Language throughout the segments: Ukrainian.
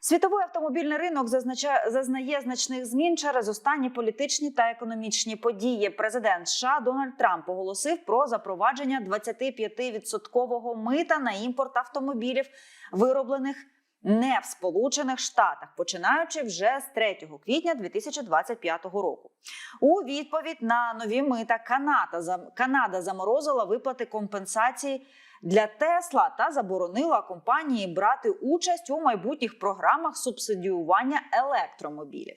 Світовий автомобільний ринок зазнає значних змін через останні політичні та економічні події. Президент США Дональд Трамп оголосив про запровадження 25% мита на імпорт автомобілів, вироблених не в Сполучених Штатах, починаючи вже з 3 квітня 2025 року. У відповідь на нові мита Канада Канада заморозила виплати компенсації для Тесла та заборонила компанії брати участь у майбутніх програмах субсидіювання електромобілів.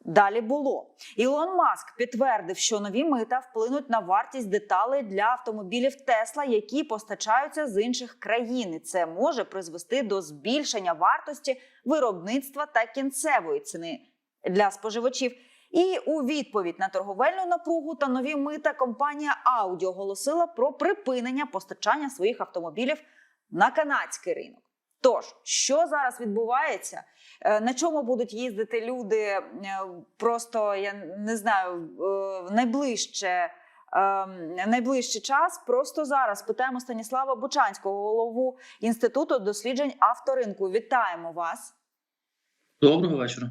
Далі було Ілон Маск підтвердив, що нові мита вплинуть на вартість деталей для автомобілів Тесла, які постачаються з інших країн. Це може призвести до збільшення вартості виробництва та кінцевої ціни для споживачів. І у відповідь на торговельну напругу та нові мита компанія Audi оголосила про припинення постачання своїх автомобілів на канадський ринок. Тож, що зараз відбувається? Е, На чому будуть їздити люди? е, Просто я не знаю, е, найближче. е, Найближчий час просто зараз питаємо Станіслава Бучанського, голову інституту досліджень авторинку. Вітаємо вас. Доброго вечора.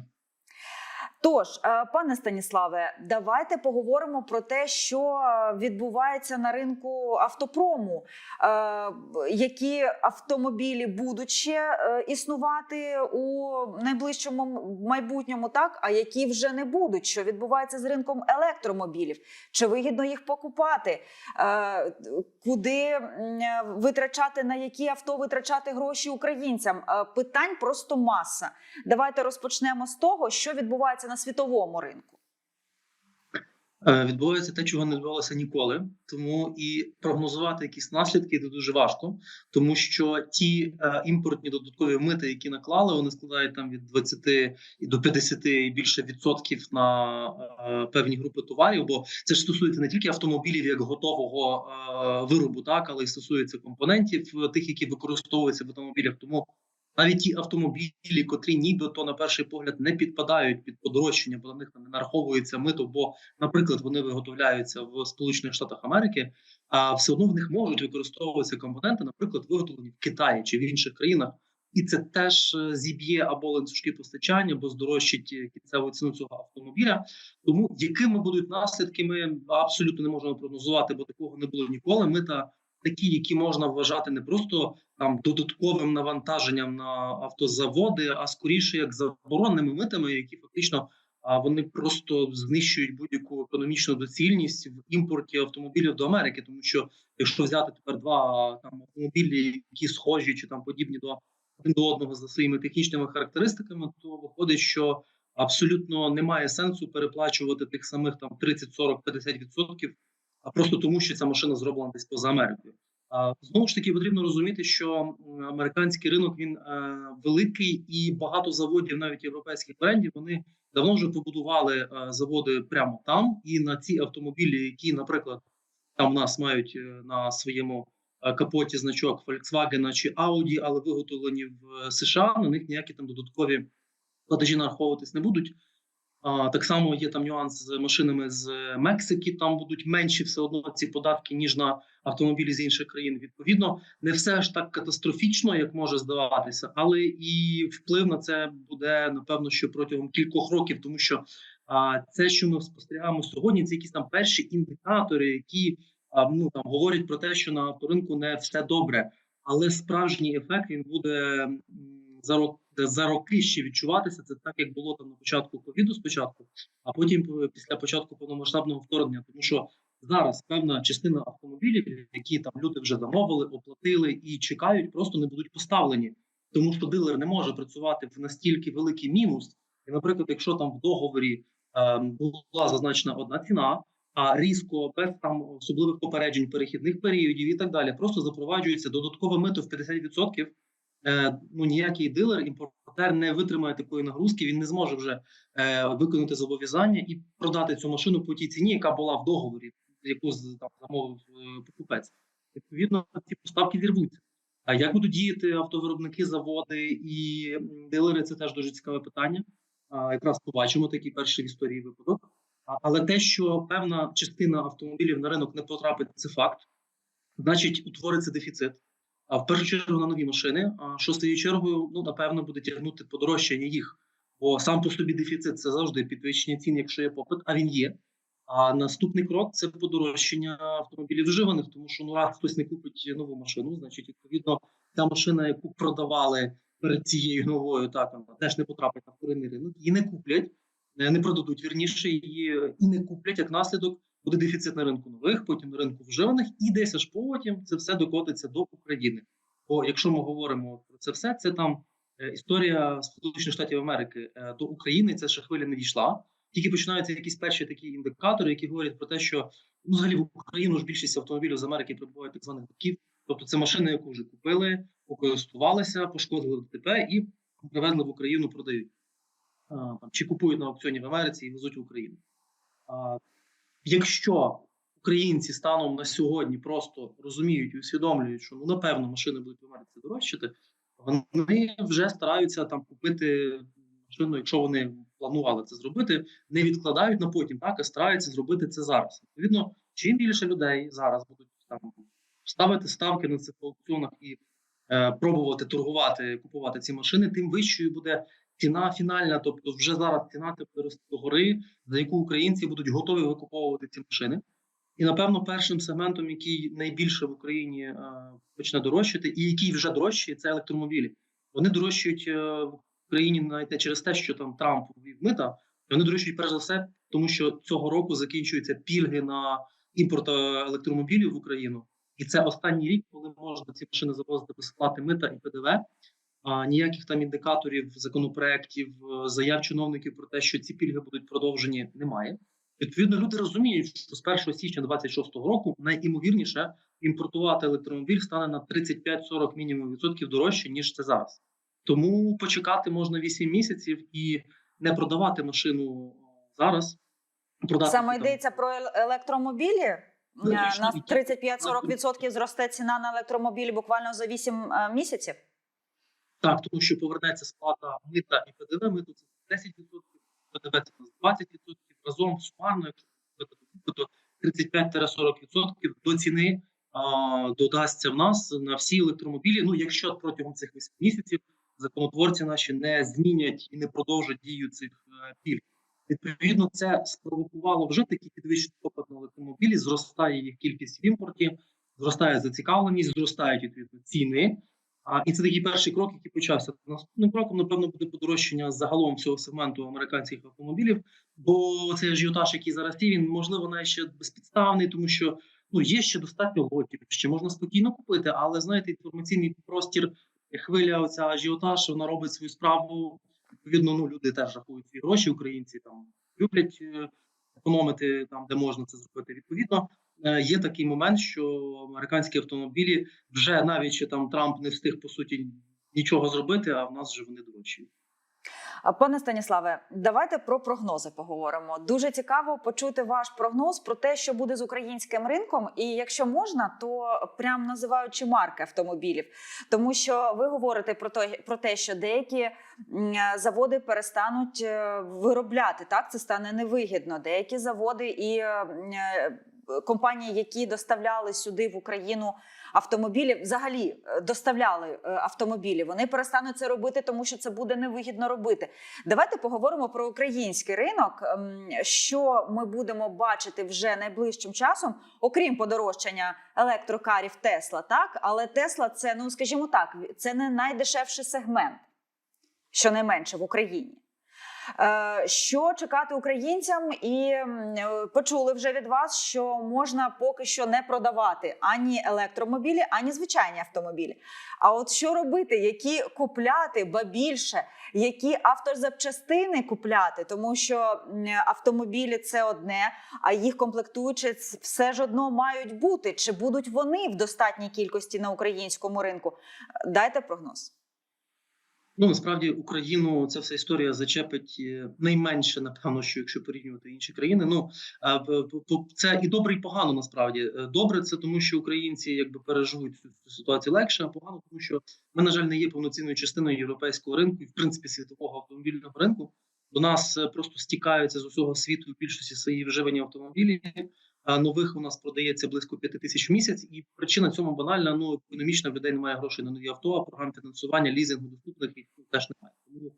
Тож, е, пане Станіславе, давайте поговоримо про те, що відбувається на ринку автопрому. Е, Які автомобілі будуть ще е, існувати у найближчому майбутньому, так а які вже не будуть? Що відбувається з ринком електромобілів? Чи вигідно їх покупати? Куди витрачати на які авто витрачати гроші українцям? Питань просто маса. Давайте розпочнемо з того, що відбувається на світовому ринку. Е, Відбувається те, чого не відбувалося ніколи, тому і прогнозувати якісь наслідки це дуже важко, тому що ті е, імпортні додаткові мити, які наклали, вони складають там від 20 і до 50 і більше відсотків на е, певні групи товарів. Бо це ж стосується не тільки автомобілів як готового е, виробу, так але й стосується компонентів е, тих, які використовуються в автомобілях. Тому навіть ті автомобілі, котрі нібито на перший погляд не підпадають під подорожчання, бо на них не нараховується мито, бо, наприклад, вони виготовляються в Сполучених Штатах Америки, а все одно в них можуть використовуватися компоненти, наприклад, виготовлені в Китаї чи в інших країнах. І це теж е, зіб'є або ланцюжки постачання, або здорожчить е, кінцеву ціну цього автомобіля. Тому якими будуть наслідки, ми абсолютно не можемо прогнозувати, бо такого не було ніколи. Мита такі, які можна вважати не просто там додатковим навантаженням на автозаводи, а скоріше як заборонними митами, які фактично а вони просто знищують будь-яку економічну доцільність в імпорті автомобілів до Америки. Тому що якщо взяти тепер два там автомобілі, які схожі чи там подібні до один до одного за своїми технічними характеристиками, то виходить, що абсолютно немає сенсу переплачувати тих самих там 30, 40, 50 відсотків, а просто тому, що ця машина зроблена десь поза Америкою. Знову ж таки потрібно розуміти, що американський ринок він е, великий і багато заводів, навіть європейських брендів, вони давно вже побудували е, заводи прямо там. І на ці автомобілі, які, наприклад, там у нас мають е, на своєму капоті значок Volkswagen чи Audi, але виготовлені в США, на них ніякі там додаткові платежі нараховуватись не будуть. Так само є там нюанс з машинами з Мексики. Там будуть менші все одно ці податки ніж на автомобілі з інших країн. Відповідно, не все ж так катастрофічно, як може здаватися, але і вплив на це буде напевно, що протягом кількох років, тому що а, це, що ми спостерігаємо сьогодні, це якісь там перші індикатори, які ну там говорять про те, що на авторинку не все добре, але справжній ефект він буде за рок за роки ще відчуватися. Це так, як було там на початку ковіду, спочатку, а потім після початку повномасштабного вторгнення, тому що зараз певна частина автомобілів, які там люди вже замовили, оплатили і чекають, просто не будуть поставлені, тому що дилер не може працювати в настільки великий мінус. І, наприклад, якщо там в договорі е, була зазначена одна ціна. А різко без там особливих попереджень перехідних періодів і так далі, просто запроваджується додаткове мито в 50%, е, ну ніякий дилер, імпортер не витримає такої нагрузки. Він не зможе вже е, виконати зобов'язання і продати цю машину по тій ціні, яка була в договорі, яку там замовив е, покупець. Відповідно, ці поставки зірвуться. А як будуть діяти автовиробники, заводи і дилери? Це теж дуже цікаве питання. А, якраз побачимо такий перший в історії випадок. Але те, що певна частина автомобілів на ринок не потрапить, це факт. Значить, утвориться дефіцит. А в першу чергу на нові машини. А що чергою, ну напевно, буде тягнути подорожчання їх. Бо сам по собі дефіцит це завжди підвищення цін, якщо є попит, а він є. А наступний крок це подорожчання автомобілів вживаних, тому що ну раз хтось не купить нову машину, значить, відповідно, та машина, яку продавали перед цією новою, так вона теж не потрапить на вторинний ринок, її не куплять, не продадуть вірніше її і не куплять. Як наслідок буде дефіцит на ринку нових, потім на ринку вживаних, і десь аж потім це все докотиться до України. Бо якщо ми говоримо про це все, це там е, історія Сполучених Штатів Америки е, до України. Ця ще хвиля не дійшла. Тільки починаються якісь перші такі індикатори, які говорять про те, що ну, взагалі в Україну ж більшість автомобілів з Америки прибувають так званих биків. Тобто це машини, яку вже купили, покористувалися, пошкодили ДТП і привезли в Україну, продають а, там, чи купують на аукціоні в Америці і везуть в Україну. Якщо українці станом на сьогодні просто розуміють і усвідомлюють, що ну напевно машини будуть в Америці дорожчати, вони вже стараються там купити машину, якщо вони планували це зробити, не відкладають на потім, так а стараються зробити це зараз. Відповідно, чим більше людей зараз будуть там ставити ставки на цих аукціонах і е, пробувати торгувати, купувати ці машини, тим вищою буде ціна фінальна. Тобто, вже зараз ціна рости до гори, за яку українці будуть готові викуповувати ці машини. І напевно, першим сегментом, який найбільше в Україні е, почне дорожчати, і який вже дорожчає, це електромобілі. Вони дорожчають е, в Україні навіть не через те, що там Трамп ввів мита. Вони дорожчають перш за все, тому що цього року закінчуються пільги на імпорт е, електромобілів в Україну. І це останній рік, коли можна ці машини завозити без сплати мита і ПДВ. А ніяких там індикаторів, законопроєктів, е, заяв чиновників про те, що ці пільги будуть продовжені, немає. Відповідно, люди розуміють, що з 1 січня 2026 року найімовірніше імпортувати електромобіль стане на 35-40 мінімум відсотків дорожче ніж це зараз. Тому почекати можна 8 місяців і не продавати машину зараз. Продати Саме там, йдеться про електромобілі. Ну, Е, На і ті- 35-40% зросте ціна на електромобілі буквально за 8 е, місяців. Так, тому що повернеться сплата мита і ПДВ, мито це 10%, ПДВ це у нас 20%, разом сумарно, якщо то 35-40% до ціни а, додасться в нас на всі електромобілі. Ну, якщо протягом цих 8 місяців законотворці наші не змінять і не продовжать дію цих е, пільг. Відповідно, це спровокувало вже такі підвищений попит на електромобілі, зростає їх кількість в імпорті, зростає зацікавленість, зростають відповідно ціни. А і це такий перший крок, який почався. Наступним кроком, напевно, буде подорожчання загалом всього сегменту американських автомобілів. Бо цей ажіотаж, який зараз є, він можливо навіть ще безпідставний, тому що ну є ще достатньо лотів, ще можна спокійно купити. Але знаєте, інформаційний простір, хвиля, оця ажіотаж, вона робить свою справу. Відповідно, ну люди теж рахують свої гроші. Українці там люблять е, економити там, де можна це зробити. Відповідно, є такий момент, що американські автомобілі вже навіть що там Трамп не встиг по суті нічого зробити, а в нас вже вони дорожчі. Пане Станіславе, давайте про прогнози поговоримо. Дуже цікаво почути ваш прогноз про те, що буде з українським ринком, і якщо можна, то прям називаючи марки автомобілів, тому що ви говорите про те, про те, що деякі заводи перестануть е, виробляти. Так це стане невигідно. Деякі заводи і е, е, компанії, які доставляли сюди в Україну автомобілі, взагалі е, доставляли е, автомобілі. Вони перестануть це робити, тому що це буде невигідно робити. Давайте поговоримо про український ринок. ем, Що ми будемо бачити вже найближчим часом, окрім подорожчання електрокарів Тесла, так але Тесла це, ну скажімо так, це не найдешевший сегмент, щонайменше в Україні. Е, Що чекати українцям, і е, почули вже від вас, що можна поки що не продавати ані електромобілі, ані звичайні автомобілі. А от що робити, які купляти, ба більше, які автозапчастини купляти, тому що автомобілі це одне, а їх комплектуючі все ж одно мають бути. Чи будуть вони в достатній кількості на українському ринку? Дайте прогноз. Ну насправді Україну ця вся історія зачепить е, найменше, напевно, що якщо порівнювати інші країни. Ну це і добре, і погано. Насправді Е, добре, це тому, що українці якби переживуть цю ситуацію легше, а погано, тому що ми, на жаль, не є повноцінною частиною європейського ринку і в принципі світового автомобільного ринку. До нас е, просто стікаються з усього світу в більшості свої вживані автомобілі. А нових у нас продається близько 5 тисяч в місяць, і причина цьому банальна. Ну економічна в людей немає грошей на нові авто, а програм фінансування лізингу доступних їх теж немає. Тому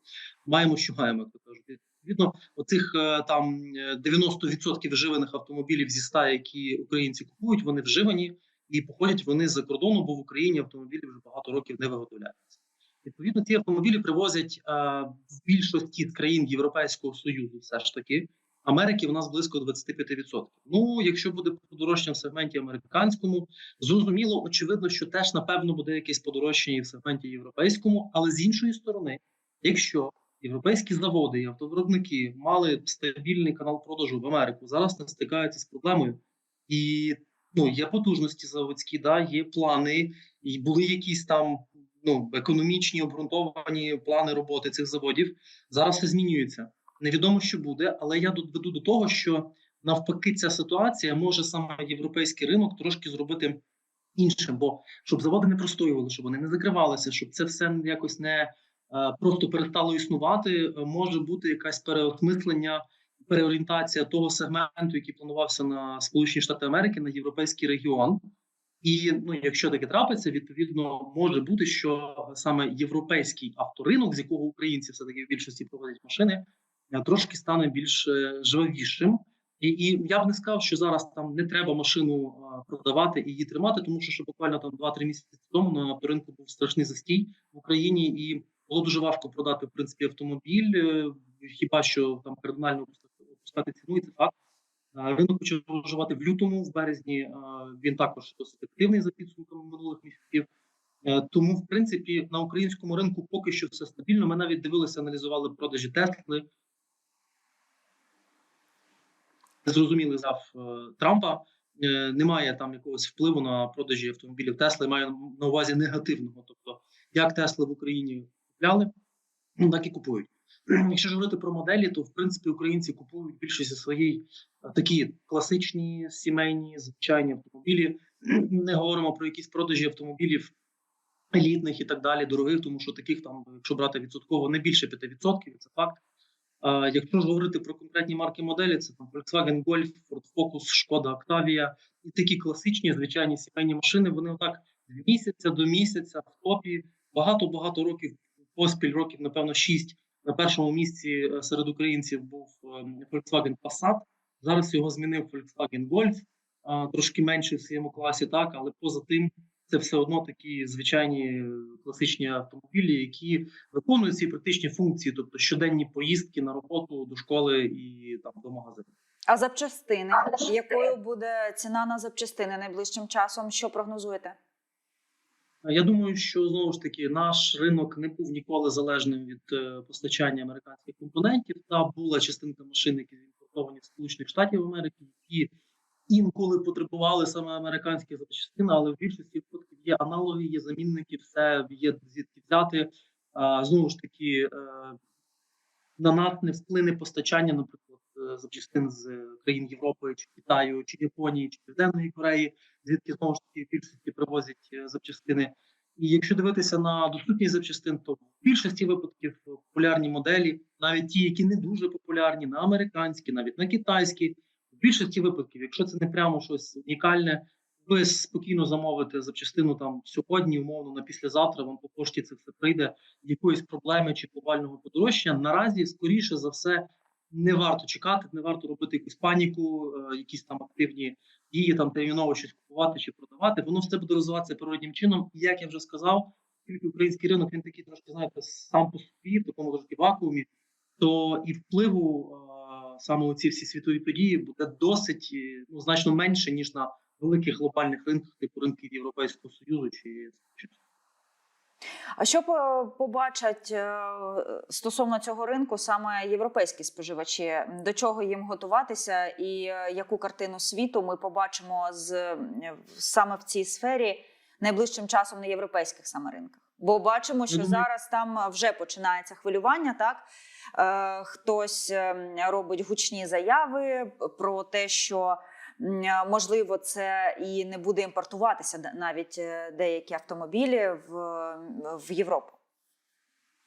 маємо, що маємо, як то кажуть. Відповідно, оцих е, там е, 90% вживаних автомобілів зі 100, які українці купують, вони вживані і походять вони з-за кордону, бо в Україні автомобілі вже багато років не виготовляються. Відповідно, ці автомобілі привозять е, в більшості країн Європейського союзу, все ж таки. Америки в нас близько 25%. Ну, якщо буде подорожчання в сегменті американському, зрозуміло, очевидно, що теж напевно буде якесь подорожчання і в сегменті європейському. Але з іншої сторони, якщо європейські заводи і автовиробники мали стабільний канал продажу в Америку, зараз не стикаються з проблемою, і ну є потужності заводські, да є плани, і були якісь там ну економічні обґрунтовані плани роботи цих заводів. Зараз все змінюється. Невідомо, що буде, але я тут веду до того, що навпаки, ця ситуація може саме європейський ринок трошки зробити іншим, бо щоб заводи не простоювали, щоб вони не закривалися, щоб це все якось не е, просто перестало існувати. е, Може бути якась переосмислення, переорієнтація того сегменту, який планувався на Сполучені Штати Америки, на європейський регіон. І ну, якщо таке трапиться, відповідно може бути, що саме європейський авторинок, з якого українці все таки в більшості проводять машини, трошки стане більш е, жвавішим. І, і я б не сказав, що зараз там не треба машину продавати і її тримати, тому що ще буквально там 2-3 місяці тому на авторинку був страшний застій в Україні, і було дуже важко продати в принципі автомобіль. е, Хіба що там кардинально опускати ціну, і це факт. Ринок почав оживати в лютому, в березні. Він також досить активний за підсумками минулих місяців. Е, Тому, в принципі, на українському ринку поки що все стабільно. Ми навіть дивилися, аналізували продажі Тесли. Зрозумілий зав е, Трампа. Е, Немає там якогось впливу на продажі автомобілів Тесли. Маю на увазі негативного. Тобто, як Тесли в Україні купляли, ну так і купують. Якщо ж говорити про моделі, то в принципі українці купують більшості своїй е, такі класичні сімейні звичайні автомобілі. Не говоримо про якісь продажі автомобілів елітних і так далі, дорогих, тому що таких там, якщо брати відсотково, не більше 5%, це факт. Якщо ж говорити про конкретні марки моделі, це там Volkswagen Golf, Ford Focus, Шкода Octavia і такі класичні звичайні сімейні машини. Вони отак з місяця до місяця в топі багато-багато років поспіль, років, напевно, 6 на першому місці е, серед українців був ем, Volkswagen Passat. Зараз його змінив Volkswagen Golf, трошки менший в своєму класі, так, але поза тим, це все одно такі звичайні е, класичні автомобілі, які виконують ці практичні функції, тобто щоденні поїздки на роботу до школи і там до магазину. А запчастини, якою буде ціна на запчастини найближчим часом? Що прогнозуєте? Я думаю, що знову ж таки наш ринок не був ніколи залежним від е, постачання американських компонентів. Та була частинка машин, які імпортовані з Сполучених Штатів Америки, які інколи потребували саме американських запчастин, але в більшості випадків є аналоги, є замінники, все є звідки взяти. Знову ж таки, е, на нас не вплине постачання, наприклад, е, запчастин з е, країн Європи, чи Китаю, чи Японії, чи Південної Кореї, звідки знову ж таки в більшості привозять запчастини. І якщо дивитися на доступність запчастин, то в більшості випадків популярні моделі, навіть ті, які не дуже популярні, на американські, навіть на китайські, більшості випадків, якщо це не прямо щось унікальне, ви спокійно замовите запчастину там сьогодні, умовно на післязавтра, вам по пошті це все прийде якоїсь проблеми чи глобального подорожчання. Наразі, скоріше за все, не варто чекати, не варто робити якусь паніку, е, якісь там активні дії, там терміново щось купувати чи продавати. Воно все буде розвиватися природнім чином. І як я вже сказав, тільки український ринок він такий трошки знаєте сам по собі, в такому вакуумі, то і впливу е, саме у ці всі світові події буде досить ну значно менше ніж на великих глобальних ринках, типу ринків Європейського союзу чи А що побачать е, стосовно цього ринку саме європейські споживачі? До чого їм готуватися, і е, яку картину світу ми побачимо з е, саме в цій сфері найближчим часом на європейських саме ринках? Бо бачимо, що зараз там вже починається хвилювання. Так хтось е, робить гучні заяви про те, що можливо це і не буде імпортуватися навіть е, деякі автомобілі в, в Європу.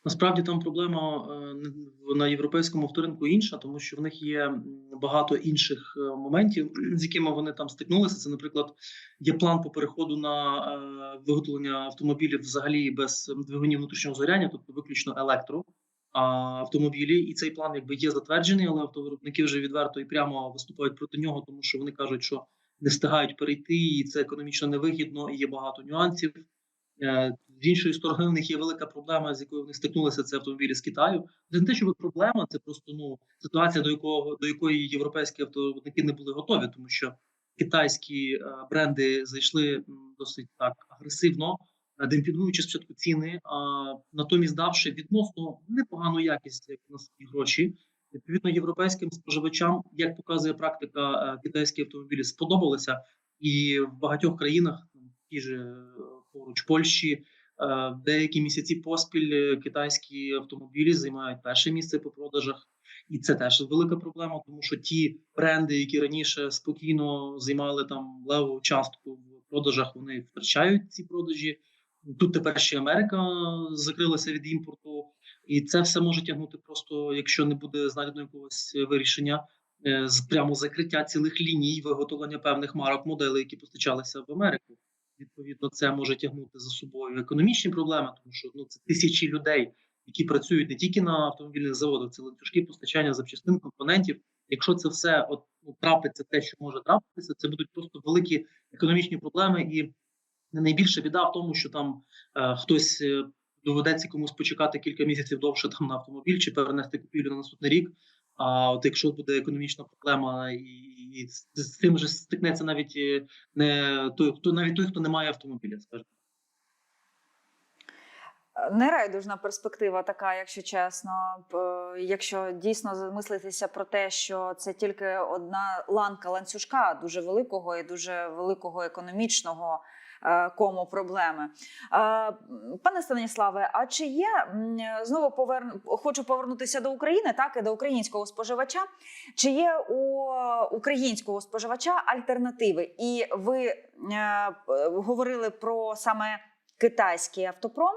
Насправді там проблема е, на європейському авторинку інша, тому що в них є багато інших е, моментів, з якими вони там стикнулися. Це, наприклад, є план по переходу на е, виготовлення автомобілів взагалі без двигунів внутрішнього згоряння, тобто виключно електро автомобілі. І цей план якби є затверджений, але автовиробники вже відверто і прямо виступають проти нього, тому що вони кажуть, що не встигають перейти, і це економічно невигідно, і є багато нюансів. Е, З іншої сторони, в них є велика проблема, з якою вони стикнулися. Це автомобілі з Китаю. Це не те, що проблема, це просто ну ситуація, до якого до якої європейські автовиробники не були готові, тому що китайські е, бренди зайшли досить так агресивно, демпінгуючи спочатку ціни, а натомість давши відносно непогану якість як на свої гроші. Відповідно, європейським споживачам, як показує практика, е, китайські автомобілі сподобалися, і в багатьох країнах, ті ж е, поруч Польщі, е, деякі місяці поспіль е, китайські автомобілі займають перше місце по продажах. І це теж велика проблема, тому що ті бренди, які раніше спокійно займали там леву частку в продажах, вони втрачають ці продажі. Тут тепер ще Америка закрилася від імпорту, і це все може тягнути просто, якщо не буде знайдено якогось вирішення е, з прямо закриття цілих ліній виготовлення певних марок моделей, які постачалися в Америку. Відповідно, це може тягнути за собою економічні проблеми, тому що ну це тисячі людей, які працюють не тільки на автомобільних заводах, це ланцюжки постачання запчастин, компонентів. Якщо це все от ну, трапиться, те, що може трапитися, це будуть просто великі економічні проблеми, і найбільша біда в тому, що там е, хтось е, доведеться комусь почекати кілька місяців довше там на автомобіль чи перенести купівлю на наступний рік. А от якщо буде економічна проблема, і, і з, цим же стикнеться навіть е, не той, хто навіть той, хто не має автомобіля, скажімо. Нерайдужна перспектива така, якщо чесно. Якщо дійсно замислитися про те, що це тільки одна ланка ланцюжка дуже великого і дуже великого економічного кому проблеми. Е, Пане Станіславе, а чи є знову поверну хочу повернутися до України, так і до українського споживача? Чи є у українського споживача альтернативи? І ви е, говорили про саме китайський автопром.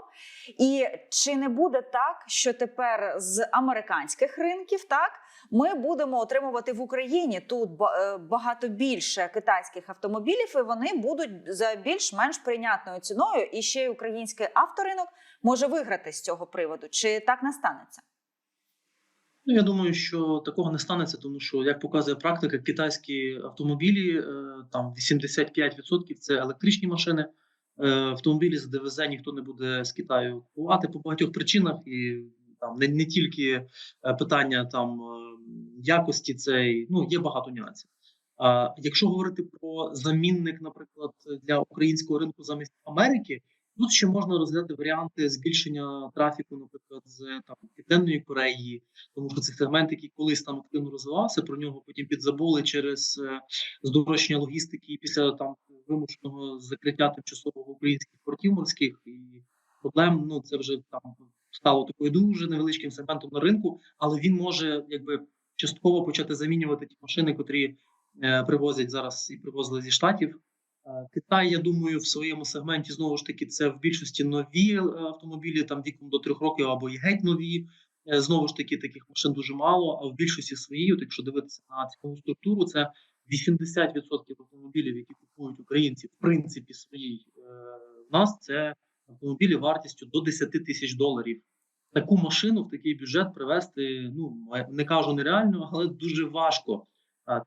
І чи не буде так, що тепер з американських ринків так ми будемо отримувати в Україні тут е, багато більше китайських автомобілів, і вони будуть за більш-менш прийнятною ціною, і ще й український авторинок може виграти з цього приводу? Чи так не станеться? Ну, я думаю, що такого не станеться, тому що, як показує практика, китайські автомобілі е, там 85% це електричні машини. Е, Автомобілі з ДВЗ ніхто не буде з Китаю купувати по багатьох причинах, і там не, не тільки е, питання там е, якості, це й, ну є багато нюансів. А якщо говорити про замінник, наприклад, для українського ринку замість Америки, тут ще можна розглядати варіанти збільшення трафіку, наприклад, з там Південної Кореї, тому що це сегмент, який колись там активно розвивався, про нього потім підзабули через е, здорожчання логістики і після там вимушеного закриття тимчасового українських портів морських і проблем. Ну це вже там стало такою дуже невеличким сегментом на ринку, але він може якби частково почати замінювати ті машини, котрі е, привозять зараз і привозили зі штатів. Е, Китай, я думаю, в своєму сегменті знову ж таки це в більшості нові е, автомобілі, там віком до трьох років або і геть нові. Е, Знову ж таки, таких машин дуже мало. А в більшості своїй, от якщо дивитися на цінову структуру, це 80% автомобілів, які купують українці, в принципі, своїй е, в нас це автомобілі вартістю до 10 тисяч доларів. Таку машину в такий бюджет привезти, ну не кажу нереально, але дуже важко.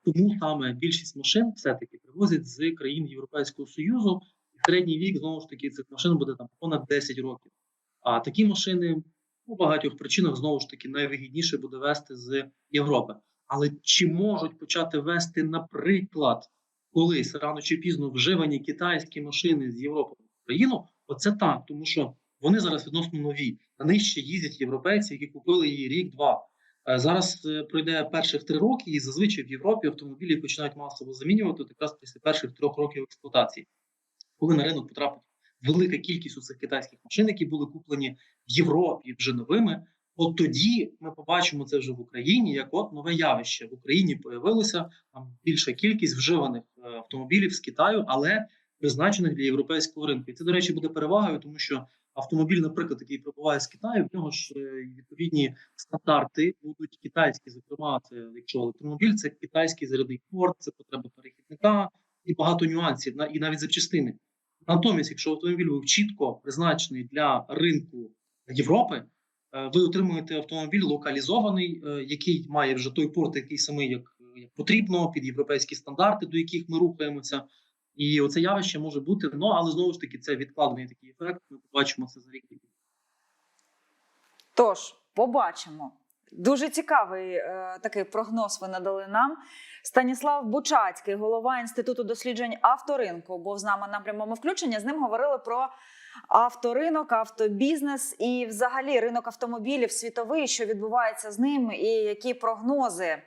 Тому саме більшість машин все-таки привозять з країн Європейського Союзу, і середній вік знову ж таки цих машин буде там понад 10 років. А такі машини по багатьох причинах знову ж таки найвигідніше буде вести з Європи. Але чи можуть почати вести, наприклад, колись рано чи пізно вживані китайські машини з Європи в Україну? Оце так, тому що вони зараз відносно нові. На них ще їздять європейці, які купили її рік-два. Е, Зараз е, пройде перших три роки, і зазвичай в Європі автомобілі починають масово замінювати якраз після перших трьох років експлуатації, коли на ринок потрапить велика кількість у цих китайських машин, які були куплені в Європі вже новими. От тоді ми побачимо це вже в Україні як от нове явище. В Україні появилося там більша кількість вживаних е, автомобілів з Китаю, але призначених для європейського ринку. І це, до речі, буде перевагою, тому що автомобіль, наприклад, який прибуває з Китаю, в нього ж е, відповідні стандарти будуть китайські. Зокрема, це якщо електромобіль, це китайський зарядний порт, це потреба перехідника і багато нюансів, і навіть запчастини. Натомість, якщо автомобіль був чітко призначений для ринку Європи, е, ви отримуєте автомобіль локалізований, е, який має вже той порт, який самий як, як потрібно, під європейські стандарти, до яких ми рухаємося. І оце явище може бути. Ну але знову ж таки, це відкладений такий ефект. Ми побачимо це за рік. Тож побачимо. Дуже цікавий е, такий прогноз ви надали нам. Станіслав Бучацький, голова інституту досліджень авторинку, був з нами на прямому включенні. З ним говорили про авторинок, автобізнес і, взагалі, ринок автомобілів світовий, що відбувається з ним, і які прогнози.